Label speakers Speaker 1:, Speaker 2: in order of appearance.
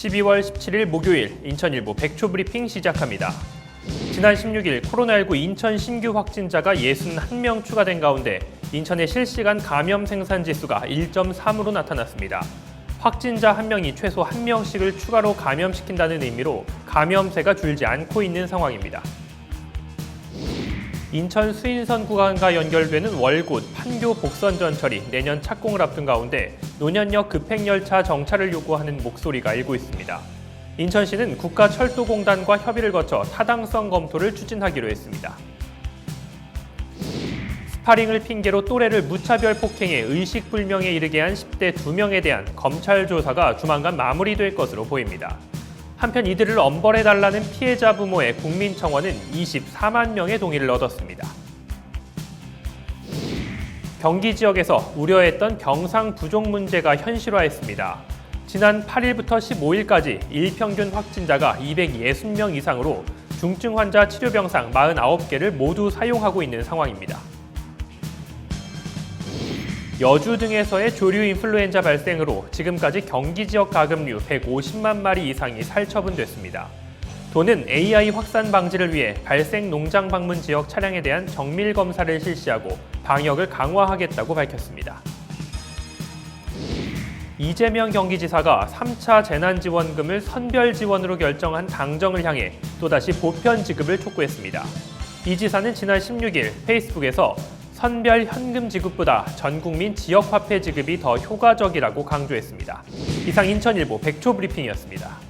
Speaker 1: 12월 17일 목요일 인천일보 백초 브리핑 시작합니다. 지난 16일 코로나19 인천 신규 확진자가 61명 추가된 가운데 인천의 실시간 감염 생산 지수가 1.3으로 나타났습니다. 확진자 한 명이 최소 한 명씩을 추가로 감염시킨다는 의미로 감염세가 줄지 않고 있는 상황입니다. 인천 수인선 구간과 연결되는 월곶 판교 복선 전철이 내년 착공을 앞둔 가운데 노년역 급행열차 정차를 요구하는 목소리가 일고 있습니다. 인천시는 국가철도공단과 협의를 거쳐 타당성 검토를 추진하기로 했습니다. 스파링을 핑계로 또래를 무차별 폭행해 의식불명에 이르게 한 10대 2명에 대한 검찰 조사가 조만간 마무리될 것으로 보입니다. 한편 이들을 엄벌해달라는 피해자 부모의 국민청원은 24만 명의 동의를 얻었습니다. 경기 지역에서 우려했던 경상 부족 문제가 현실화했습니다. 지난 8일부터 15일까지 일평균 확진자가 260명 이상으로 중증 환자 치료 병상 49개를 모두 사용하고 있는 상황입니다. 여주 등에서의 조류 인플루엔자 발생으로 지금까지 경기 지역 가금류 150만 마리 이상이 살처분됐습니다. 도는 AI 확산 방지를 위해 발생 농장 방문 지역 차량에 대한 정밀 검사를 실시하고 방역을 강화하겠다고 밝혔습니다. 이재명 경기지사가 3차 재난지원금을 선별 지원으로 결정한 당정을 향해 또다시 보편 지급을 촉구했습니다. 이 지사는 지난 16일 페이스북에서 선별 현금 지급보다 전 국민 지역 화폐 지급이 더 효과적이라고 강조했습니다. 이상 인천일보 백초 브리핑이었습니다.